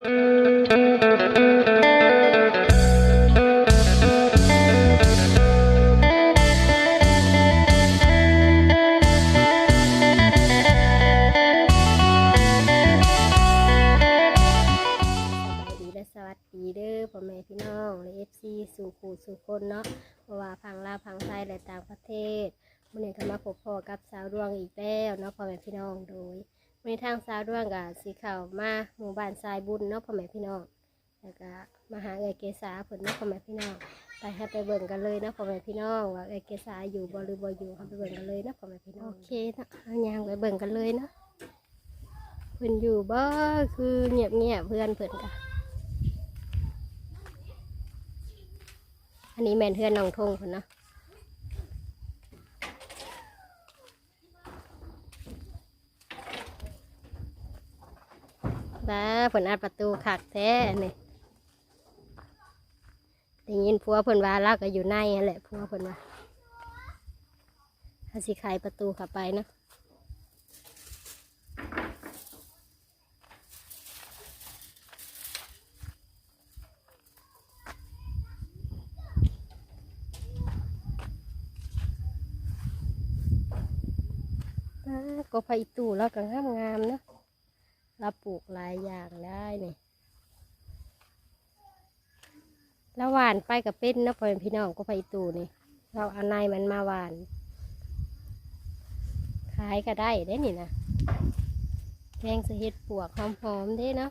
สบายดีและสวัสดีเด้อพ่อแม่พี่น้องและเอฟซีสู่คู่สู่คนเนาะเพราะว่าพังลาพังไทยและต่างประเทศมื่อนี้ก็มาพบพ่อกับสาวดวงอีกแล้วเนาะพ่อแม่พี่น้องโดย มีทางสาวดวงกับสีขาวมาหมู่บ้านทรายบุญเนาะพ่อแม่พี่น้องแล้วก็มาหาเอเกษาเพิ่นเนาะพ่อแม่พี่น้องไปให้ไปเบิ่งกันเลยนะพ่อแม่พี่น้องว่าเอเกษาอยู่บ่หรือบ่อยู่เขาไปเบิ่งกันเลยนะพ่อแม่พี่น้องโอเคเนะเอายางไปเบิ่งกันเลยเนาะเพิ่อนอยู่บ่คือเงียบเงียบเพื่อนเพิ่อนกะอันนี้แมนเพื่อนน้องทงคนเนาะ้าผลอัดประตูขักแท้นี่ได้ยินพัวเพิ่นว่าเราก็อยู่ในนั่นแหละพัวเพิ่นว่าถ้าสิไขประตูเข้าไปเนาะบ้าก็ไฟตู้เราก็งามงามๆเนาะ เราปลูกหลายอย่างได้นี่แล้วหวานไปกับเป็นนาะพ่อแม่พี่น้องก็ไฟตู้นี่ เราเอาในมันมาหวาน ขายก็ได้ได้นี่นะแกงสะเฮ็ดปวกหอมๆเด้เนาะ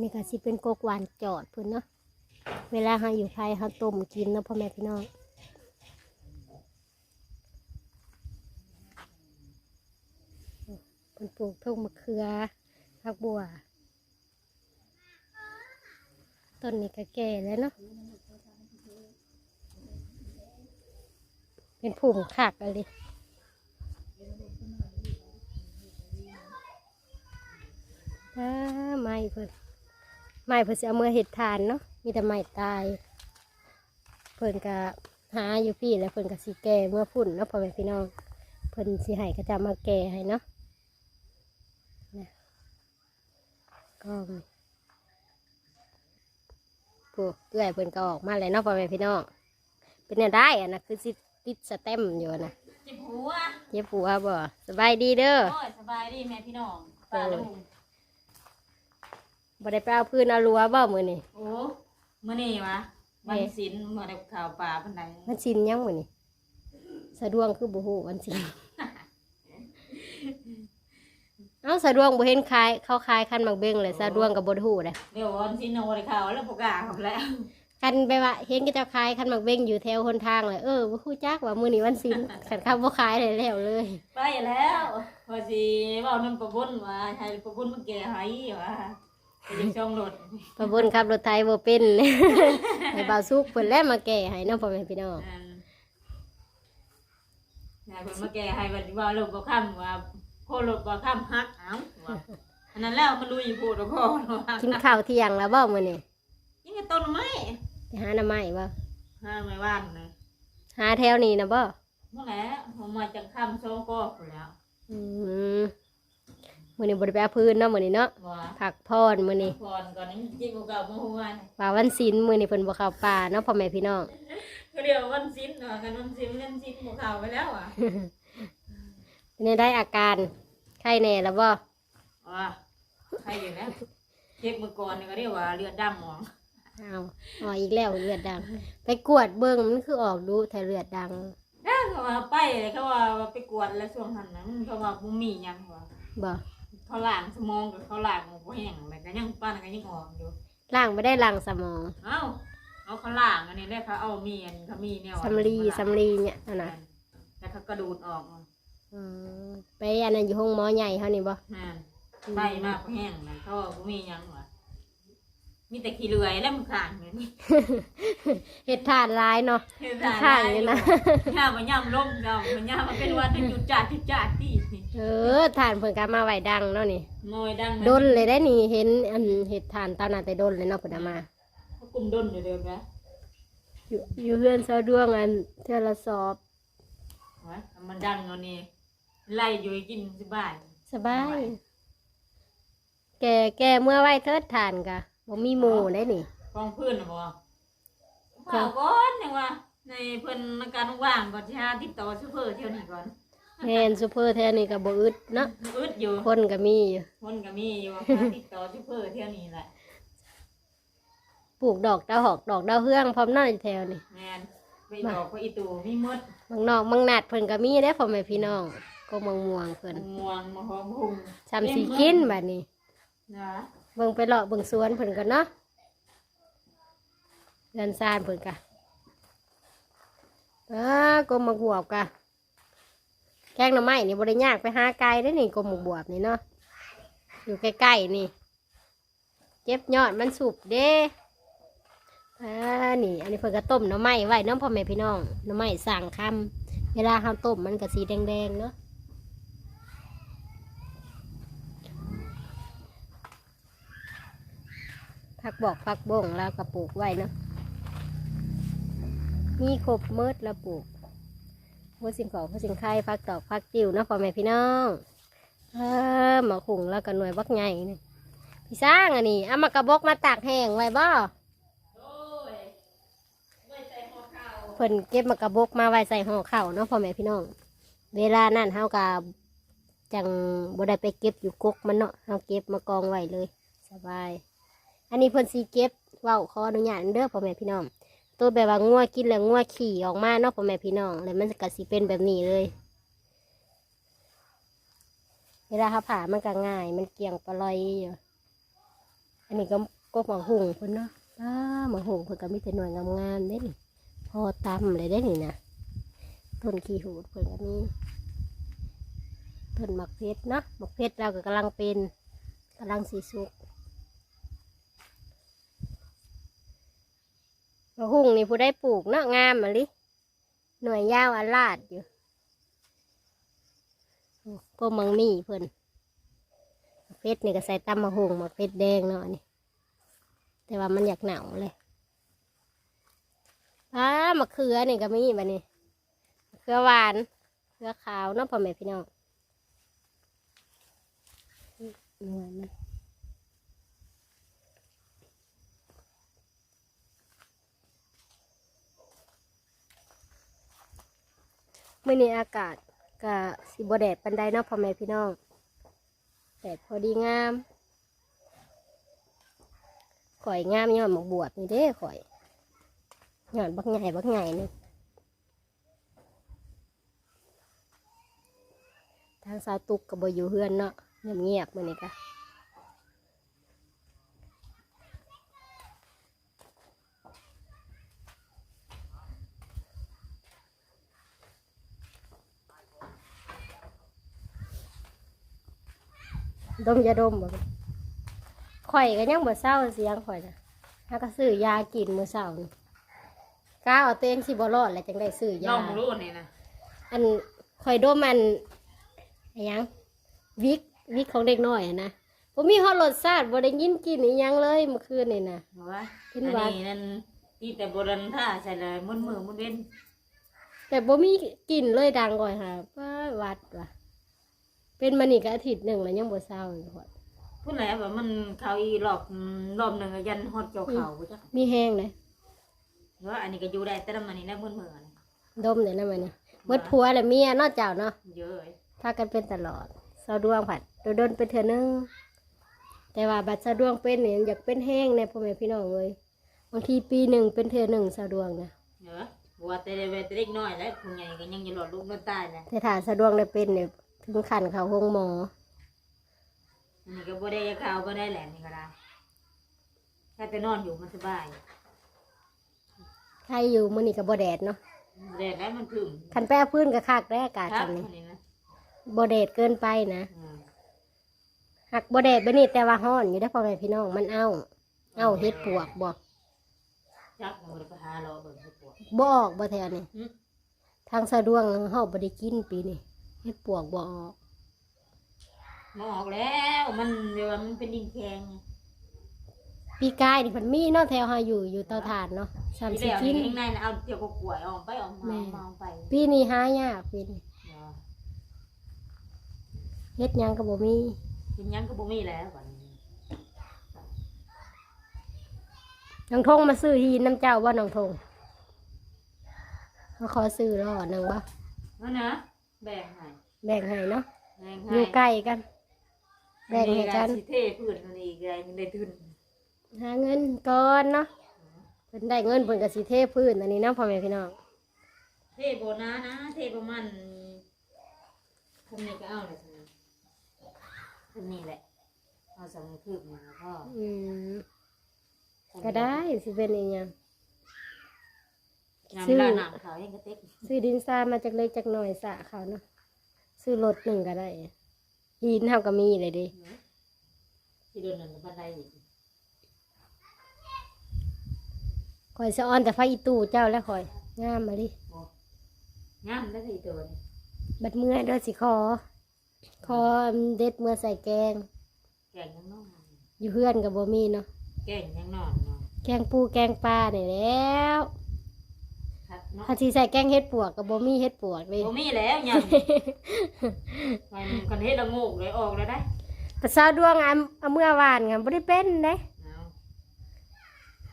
นี่ก็สิเป็นโกกหวานจอดพุ่นเนาะ เวลาเราอยู่ไทยเราต้มกินเนาะพ่อแม่พี่น้อง พิ่นปลูกทุ่งมะเขือผักบัว ต้นนี้ก็แก่แล้วเนาะเป็นผุ่มขักอะไรไม้เพิ่นไม้เพิ่นสิเอามื่อเห็ดทานเนาะมีแต่ไม้ตาย เพิ่นก็หาอยู่พี่แล้วเพิ่นก็สิแก่เมื่อพุ่นเนาะพ่อแม่พี่น้อง เพิ่นสิให้ก็จะมาแก่ให้เนาะ ก็มีพวกเอื้อยเพิ่นก็ออกมาเลยเนาะพ่อแม่พี่น้องเป็นแนวได้อะนะคือสิติดสเต็มอยู่นะจิบหัวเย็บผัวบ่สบายดีเด้อ โอ้ยสบายดีแม่พี่น้องป้าลุงบ่ได้ไปเอาพื้นเอารั้วบ่มื้อนี้โอ้มื่อนี่วะวันศิลป์มาได้ข่าวป่าพันใดมันสินยังมื้อนี้สะดวงคือบ่ฮู้วันสิน เอ้าสะดวงบ่เห็นขายเขาขายคันหมักเบ่งเลยสะดวงก็บ่ได้ฮู้เด้เดี๋ยววันศิลป์โนได้ข่าวแล้วพวกกาเขาแล้วคันไปว่าเห็นก็เจ้าขายคันหมักเบ่งอยู่แถวหนทางเลยเออบ่ฮู้จักว่ามื้อนี้วันศิลคันเขาบ่ขายได้แล้วเลย ไปแล้วพอสิเว่าน้ำประบุญว่าให้ประบุญมันแก่ให้ว่าไปยิงช่องรถประบนขับรถไทยบ่เป็นให้บ่าวสุกเพิ่นแลมาแก้ให้เนาะพ่อแม่พี่น้องนั่นนายเพิ่นมาแก่ให้วันว่าลมบ่ค่ำว่า โครถบ่ค่ำฮักเอ้าว่าอันนั้นแล้วมันลุยพูดกับพ่อว่ากินข้าวเที่ยงแล้วบ่มื้อนี้ยิ่งต้นไม้ไปหาหน่อไม้บ่ห้าไม้ว่านนะหาแถวนี้นะบ่เมื่อแล้วผมมาจากค่ำช่องก็ไปแล้วอืมมื้อนี้บ่ได้ไปเอาพื้นเนาะมื้อนี้เนาะว่า ผักพรมื้อนี้พรก่อนนี้จิ๊บกับเมื่อวานว่าวันศีลมื้อนี้เพิ่นบ่เข้าป่าเนาะพ่อแม่พี่น้องก็เรียกวันสิ้นเนาะกันวันสิ้นเล่นสิ้นหมูขาวไปแล้วอะ เป็นได้อาการไข้แน่แล้วบ่ว่าใครอยู่แล้วเจ็บมือก่อนนี่ก็เรียกว่าเลือดดำหมองอ้าวอ๋ออีกแล้วเลือดดัง ไปกวดเบิ่งมันคือออกดูแต่เลือดดังแล้วเขาว่าไปเขาว่าไปกวดแล้วช่วงหันนั้นเขาว่าบุมีหยังว่าบ่เขาล้างสมองกับเขาล้างหมูแห้งอะไรก็ยังป้านก็ยังออกอยู่ล้างบ่ได้ล้างสมองเอ้าเอาเขาล้างอันนี้แล้วเขาเอามีอันเขามีเนี่ยสำลีสำลีเนี่ยนั่นน่ะแล้วเขากระดูดออก อืมไปอันนั้นอยู่ห้องหมอใหญ่เฮานี่บ่นั่นใบมากแห้งนะเขาบอกว่ามีหยังวะมีแต่ขี้เลื่อยแล้วมันขาดเหมือนนี่เฮ็ดทานหลายเนาะเห็นข้างเลยนะ ย่ามันย่ำล่มเรามันย่ำมันเป็นวันที่จุดจ่าจุดจ่าตีเออทานเพิ่นก็มาไว้ดังเนาะนี่มอยดังดนเลยได้นี่เห็นอันเห็ดทานตอนนั้นแต่ดนเลยเนาะเพิ่นเอามาเขากลุ่มดนอยู่เดิมนะอยู่อยู่เพื่อนสะดวงอันเทอละสอบ วะมันดังเนาะนี่ ไล่อยู่ให้กินสบาย สบาย แกแกเมื่อไหวเทิดทานกะบ่มีหมู่ได้นี่กองพื้นน่ะบ่ข่าวก่อนยังว่า ในเพิ่นอาการว่างก่อนสิหาติดต่อซูเปอร์เที่ยวนี้ก่อนแม่นซูเปอร์แท้นี่ก็บ่อึดเนาะอึดอยู่ คนก็มีอยู่ คนก็มีอยู่หาติดต่อซูเปอร์เที่ยวนี้แหละ ปลูกดอกดาวหอกดอกดาวเฮืองพร้อมเน้อยแถวนี่แม่นไปดอกไปอีตูมีหมดบางนอกบางนัดเพิ่นก็มีได้อพ่อแม่พี่น้อง ก็มงม่วงเพิ่นม่วงมะฮองพุงจำสีกินบัดนี้นะเบิ่งไปเลาะเบิ่งสวนเพิ่นกันเนาะเดินซานเพิ่นกะอ้ากรมหมกบวบกะแกงหน่อไม้นี่บ่ได้ยากไปหาไกลได้อนี่กรมหมกบวบนี่เนาะอยู่ใกล้ๆนี่เจ็บยอดมันสุบเด้อ่านี่ อันนี้เพิ่นก็ต้มหน่อไม้ไว้เน้องพ่อแม่พี่น้องหน่อไม้สั่งคำเวลาเฮาต้มมันก็สีแดงๆเนาะ ผักบอกผักบ่งแล้วก็ปลูกไว้เนาะมีครบเมิดแล้วปลูกหัวสิงของหัวสิงไข่ผักตอกผักติวเนาะพ่อแม่พี่น้องเออมาขุงแล้วก็หน่วยบักใหญ่นี่พี่สร้างอันนี้เอามากระบอกมาตากแห้งไว้บ่เพิ่นเก็บมากระบอกมาไว้ใส่ห่อเข้าเนาะพ่อแม่พี่น้อง เวลานั่นเฮากับจังบ่ได้ไปเก็บอยู่กกมันเนาะเฮาเก็บมากองไว้เลย สบาย อันนี้เพิ่นสีเก็บเว้าขออนุญาตเด้อพ่อแม่พี่น้อง ตัวแบบว่างัวกินแล้วงัวขี่ออกมาเนาะพ่อแม่พี่น้อง แล้วมันก็สิเป็นแบบนี้เลย เวลาเขาผ่ามันก็ง่าย มันเกี่ยงปลอยอยู่อันนี้ก็ก็หมาหุงเพิ่นเนาะอ้าหมาหุงเพิ่นก็มีแต่หน่วยงามๆเด้นี่พอตำเลยได้นี่นะต้นขี้หูดเพิ่นก็มีต้นหมักเพชรเนาะหมักเพชรเราก็กำลังเป็นกำลังสีสุก มะฮุ่งนี่ผู้ได้ปลูกเนาะงามมาลิ หน่วยยาวอาลาดอยู่ก็มังมีเพิ่นเพชนี่ก็ใส่ตำมะฮุ่งมาเพชแดงเนาะนี่ แต่ว่ามันอยากหนาวเลยอ้ามะเขือนี่ก็มีบัดนี้มะเขือหวานเขือขาวเนาะพ่อแม่พี่น้องหน่วยมัน มื่อนี้อากาศก็สิบแดดปันไดเนาะพ่อแม่พี่น้องแดดพอดีงามข่อยงามย้อนหมกบวบนี่เด้ข่อยย้อนบักใหญ่บักใหญ่นี่ทางสาวตุกกับบอยู่เฮือนเนาะเงียบเงียบมื่อนี้กะ ดมยาดมบ่ข่อยก็ยังบ่เศร้าเสียงข่อยนะถ้าก็ซื้อยากินมื้อเช้านี่ก้าวเอาเต้งสิบ่รอดแล้วจังได้ซื้อยา น้องรู้นี่นะอันคอยโดมมันอะไรหยังวิกวิกของเด็กน้อยอะนะผมมีฮอตรสชาติบ่ได้ยินกินอีหยังเลยเมื่อคืนนี่นะบอกว่าเป็อันหวัดนนี้นั่นที่แต่โบราณท่าใส่เลยมุนมือมุนเว้นแต่บ่มีกลิ่นเลยดังก่อยค่ะป้าวัดว่ะ เป็นมานี่ก็อาทิตย์หนึ่งแล้วยังบ่เศร้าอยู่ค่ะพูดแล้วว่ามันเขาอีรอบรอบหนึ่งยันฮอดเกี่ยวเขาจ้ะมีแห้งเลยว่าอันนี้ก็อยู่ได้แต่ละมันนี่นะมุนมือนี่ดมเลยนะมันนี่เมื่อผัวและเมียเนอกเจ้าเนาะเยอะเลยพากันเป็นตลอดเศร้าดวงผัดโดนโดนๆเป็นเถื่อนึงแต่ว่าบัดเศร้าดวงเป็นเนี่ยอยากเป็นแห้งในพ่อแม่พี่น้องเลยบางทีปีหนึ่งเป็นเถื่อหนึ่งเศร้าดวงนะ เยอะบัวแต่เล็กน้อยแล้วคุณใหญ่ก็ยังจะหลอดลูกน้ำตายนะ แต่ถ้าสะดวกได้เป็นเนี่ย ถึงขันเขาห้องหมอ อันนี้ก็บ่ได้ยาขาวบ่ได้แหลมนี่ก็ได้แค่แต่นอนอยู่มันสบายใครอยู่มื้อนี้กับ่แดดเนาะแดดแล้วมันถึงคันแป้พื้นกับคักได้ออากาศครับจังนี้อันนี้นะบ่แดดเกินไปนะอืมหักบ่แดดบ่นี่แต่ว่าฮ้อนอยู่ได้อพ่อแม่พี่น้องมันเอาเอาเฮ็ดปวกบ่จักมันไปหาเราเบิ่งให้ปวด บ่ออกบ่แถวนี่อืม ทางสะดวกเฮาบ่ได้กินปีนี้ เฮ็ดปวกบ่ออกมาออกแล้วมันเดี๋ยวมันเป็นดินแข็งปีกายนี่เพิ่นมีเนาะแถวเฮาอยู่อยู่เตาถ่านเนาะสามที่สิแล้วกินี่นข้างในน่ะเอาเกี่ยวกับกล้วยออกไปออกมาแม่เอามาเอาไปปีนี้หายากปีนี้เนาะเเฮ็ดหยังก็บ่มีกินหยังก็บ่มีแล้วบัดนี้น้องทงมาซื้อหินน้ำเจ้าบ่น้องทงมาขอซื้อรอหนึงบ่นั่นนะ แบ่งให้แบ่งให้เนาะแบ่งอให้ยู่ใกล้กัน แบ่งให้กันสิเทพื้นอันนี้อีกได้ยังได้ทุนหาเงินก่อนเนาะเพิ่นได้เงินเพิ่นก็สิเทพื้นอันนี้เนาะพ่อแม่พี่น้องเทโบนะนะ เทประมาณคำนี้ก็เอาเลยสินะคำนี้แหละเอาสองคืบมาแล้วก็อืมก็ได้สิเป็นอีหยัง งานซื้เวอลาหนังขาวยังกระเต็กซื้อดินทรายมาจากเล็กจากน้อยสะเขาเนาะซื้อรถหนึ่งก็ได้หินเฮาก็มีเลยเดิที่โดนหนึ่งกับบันไดอีกคอยสะออนแต่ไฟอีตู้เจ้าแล้วคอยงามมาดิโอ้งามได้สี่ตัวนี่บัดเมื่อยด้วยสิคอ คอเด็ดเมื่อใส่แกง แกงยังนอนอยู่เพื่อนกับบ่มีเนาะแกงยังนอนเนาะแกงปูแกงปลาเนี่ยแหล้วคัด เนาะถ้าที่ใส่แกงเฮ็ดปวกกับบ่มีเฮ็ดปวกเลยโอ้มีแล้วยังมันกันเฮ็ดละโงกเลยออกเลยได้ภาษาดวงเอาเอาเมื่อวานกันบ่ได้เป็นเด้เอา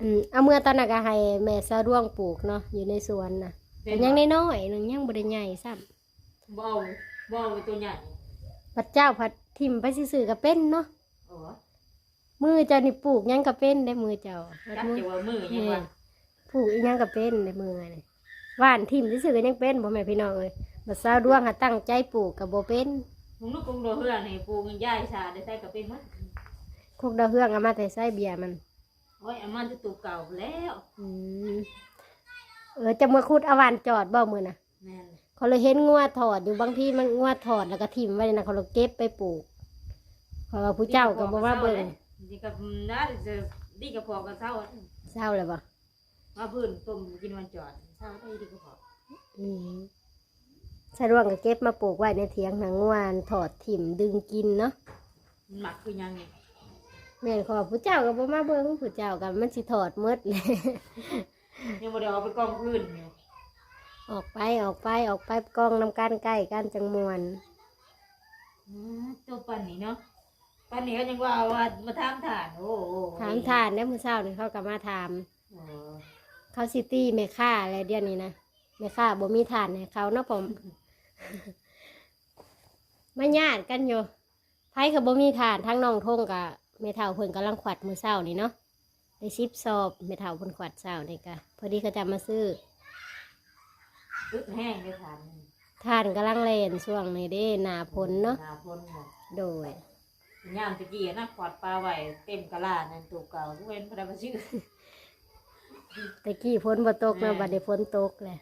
อืมเอาเมื่อตอนนั้นก็ให้แม่สาวดวงปลูกเนาะอยู่ในสวนน่ะเป็แต่นยังบ่น้อยๆหนึงยังบ่ได้ใหญ่ซ้ำ บ่เอาบ่เอาตัวใหญ่พระเจ้าพัดทิมไปซื่อๆก็เป็นเนาะโอ้มือเจ้านี่ปลูกหยังก็เป็นได้มือเจ้าจักมือจะว่ามือยังว่าปลูกอีหยังก็เป็นได้มือนี่ ว่านทิมซื่อๆก็ยังเป็นบ่แม่พี่น้องเอ้ยบัดสาวดวงหาตั้งใจปลูกก็บ่เป็นมึงลูกกงโดเฮือนให้ปูเงินย่ายชาได้ใส่กับเป็นมั้ยคกดาวเฮืองเอามาแต่ใส่เบียร์มันโอ้ยอามันจะตูเก่าแล้วอืมเออจะมาคุดเอาหวานจอดบ่มือน่ะแม่นเขาเลยเห็นงัวถอดอยู่บางที่มันงัวถอดแล้วก็ทิมไว้นะเขาเลยเก็บไปปลูกเพราะว่าผู้เจ้าก็บ่ว่าเบิ่งดีกับน้าจะดีกับพอกับเศร้าเศร้าเลยบ่มาพื้นต้มกินวันจอดเศร้าได้ดีกับพออืมสะดวกก็เก็บมาปลูกไว้ในเถียงหางงัวถอดทิมดึงกินเนาะมันหมักคือยังนี่แม่นขอผู้เจ้าก็บ่มาเบิ่งผู้เจ้าก็มันสิถอดหมดเลย ยังบ่ได้เอาไปกองพื้นอยู่ออกไปออกไปออกไปกองนำกันใกล้กันจังมวนอืมตัวปันนี่เนาะปันนี่ก็ยังว่าว่ามาทำฐานโอ้โหถามทานเนี่ยมื้อเช้านี่เขาก็มาถามโอ้ เขาซิตี้แม่ค่าอะไรเดี๋ยวนี้นะแม่ค่าบ่มีทานให้เขาเนาะผมมาญาติกันอยู่ไผก็บ่มีทานทั้งน้องทงกับแม่เฒ่าเพิ่นกำลังขวัดมื้อเช้านี่เนาะได้ชิบสอบแม่เฒ่าเพิ่นขวัดเช้านี่ก็พอดีเขาจะมาซื้ออึดแห้งเลยฐานทานกำลังเล่นช่วงนี้เด้หนาฝนเนาะหน้าพ้นเนาะโดยยามตะกี้นะขวดปลาไหวเต็มกะลานั่นตัวเก่าทุกเว้นพระดาชื่อ ตะกี้ฝนบ่ตกเนาะแม่บัดนี้ฝนตกแหละ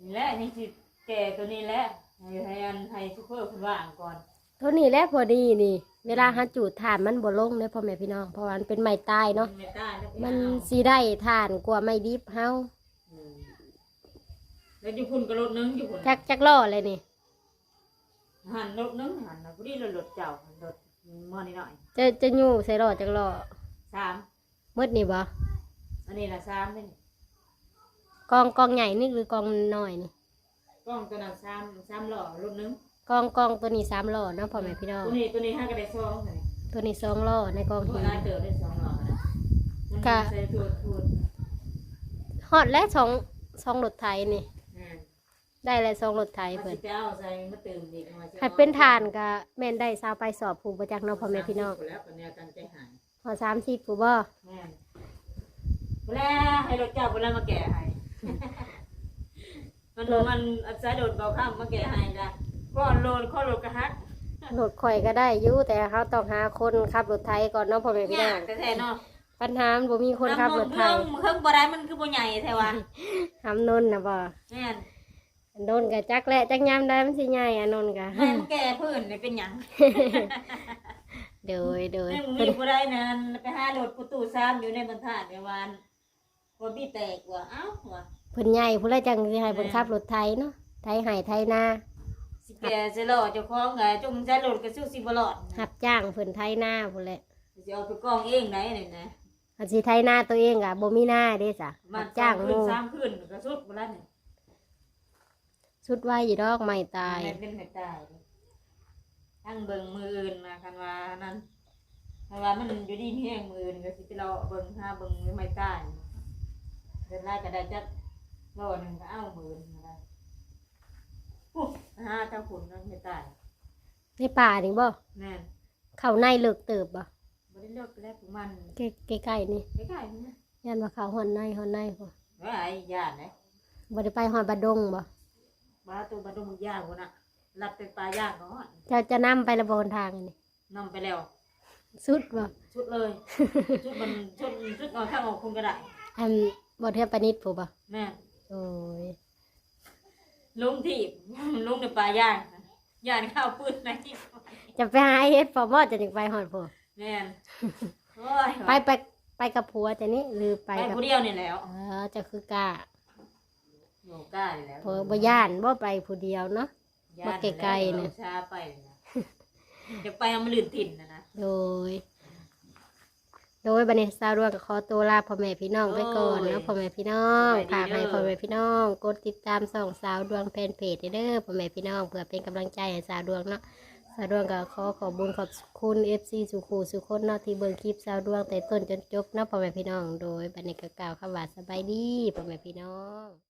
นี่แหละนี่คือแก่ตัวนี้แหละให้ให้อันให้ซุปเปอร์คุณว่างก่อนเท่านี้แหละพอดีนี่ เวลาหาจูดทานมันบ่ลงเด้อพ่อแม่พี่น้องเพราะว่ามันเป็นไม้ตายเนาะไม่ได้แล้วมันเอาสิได้ทานกว่าไม้ดิบเฮาอืมแล้วอยู่พุ่นก็รถนึงอยู่พุ่นจักจักล่อเลยนี่หันรถนึงหันนะพอดีรถรถเจ้าหันรถมอนี่หน่อยจะจะอยู่ใส่ล่อจักล่อสาม หมดนี่บ่ อันนี้ละสามนี่กองกองใหญ่นี่หรือกองน้อยนี่กล้องตัวนั้นสามสามหล่อรถนึงกองกองตัวนี้สามล่อเนาะพ่อแม่พี่น้องตัวนี้ตัวนี้ห้าก็ได้สองเลยตัวนี้สองล่อในกองตัวหินนั้นเติมได้สองหล่อนะมันกะใส่ถั่วถั่วฮอดและสองสองรถไถนี่อืมได้และสองรถไถมันเพิ่น สิไปเอาใส่มาเติมอีกมาสิถ้าเป็นทานก็แม่นได้สาวไปสอบผูกประจักษ์เนาะพ่อแม่พี่น้องแล้วปัญญาการใจหายพอสามสิบผู้บ่แม่น เวลาให้รถเจ้าเวลามาแก่ให้ มันมันอาศัยโดดเบาข้ามมาแก่ให้จ้ะก้อนโลนข้อโลดกระฮักรถข่อยก็ได้อยู่แต่เขาต้องหาคนขับรถไถก่อนเนาะพ่อแม่พี่น้ยาอกงแต่แท้เนาะปัญหามันบ่มีคนขับรถไถเพิ่งเพิ่งบ่ได้มันคือบ่ใหญ่แท้วะทำนนน่ะบ่แม่นโดนกะจักแหละจักยามได้มันสิใหญ่อะนนกะแม่มาแก่พื้นนี่เป็นหยังโดยโดยแม่มึงเพิ่นมีบ่ได้นั่นไปหาโหลดประตูซ้ำอยู่ในบรรทัดในวัน บ่มีแตกว่ะเอ้าว่ะเพิ่นใหญ่ผู้ใดจังสิให้เพิ่นขับรถไถเนาะไถให้ไถนาสิแก่สิรอเจ้าของไงจงใจโหลดก็สู้สิบ่รอดรับจ้างเพิ่นไถนาพุ่นแหละสิเอาไปกองเองไหนนี่นะอันสิไถนาตัวเองกะบ่มีนาเด้จ้ะมัรันบจ้างหขึ้นมู่สามขึ้นก็สุดบ่แล้วนี่สุดไว้อยู่ดอกไม่ตายแม่นเป็นไม่ตายตั้งเบิ่งมืออื่นนะคันว่านั้นคันว่ามันอยู่ดีมีแห้งมืออื่นก็สิไปเราเบิ่งหาเบิ่งมือไม่ใต้ เดินไล่ก็ได้จัดโลหนึงก็เอามืออื่นมาได้ปุ๊บหาเจ้าขุนนั่นไม่ใต้ในป่านี่บ่แม่นเข้าในเลิกเติบบ่บ่ได้เลิกแล้วพวกมันใกล้ๆนี่ใกล้ๆนี่นะยันว่าเข้าหอนในหอนในบ่ว่าไอ้ญาตินะบ่ได้ไปหอนบาดงบ่บ้าตัวบ้าดงย่างคนน่ะรับเป็นปลาย่างก่อนจะจะนำไประบนทางอันนี่นำไปแล้วสุดบ่ชุดเลย ชุดมันชุดชุดนอนข้างออกคุณก็ได้อัน บ่เทียบปานนิดผู้บ่แม่โอ้ยลุงที่ลุงในปลาย่างย่างข้าวปืนในที่จะไปหาเฮ็ดพอบ่จะถึงไปหอนผู้แม่นโอ้ยไปไปไปกับผัวจะนี่หรือไปไปกับผู้เดียวนี่แหล้ว เออจะคือกล้าโยกล้านี่แหล้วเพอบ่ย่านบ่ไปผู้เดียวเนาะมาไกลๆเนี่ยชาไปนะจะไปเอามาลื่นถิ่นนะนะ โดย โดยบันนี้สาวรวงก็ขอตัวลาพ่อแม่พี่น้องไปก่อนเนาะพ่อแม่พี่น้องฝากให้พ่อแม่พี่น้องกดติดตามส่องสาวดวงแฟนเพจเด้อพ่อแม่พี่น้องเพื่อเป็นกำลังใจให้สาวดวงเนาะสาวดวงก็ขอขอบคุญขอบคุณ FC สุขูสุคนเนาะที่เบิ่งคลิปสาวดวงแต่ต้นจนจบเนาะพ่อแม่พี่น้อง โดยบันนี้ก็กล่าวคำว่าสบายดีพ่อแม่พี่น้อง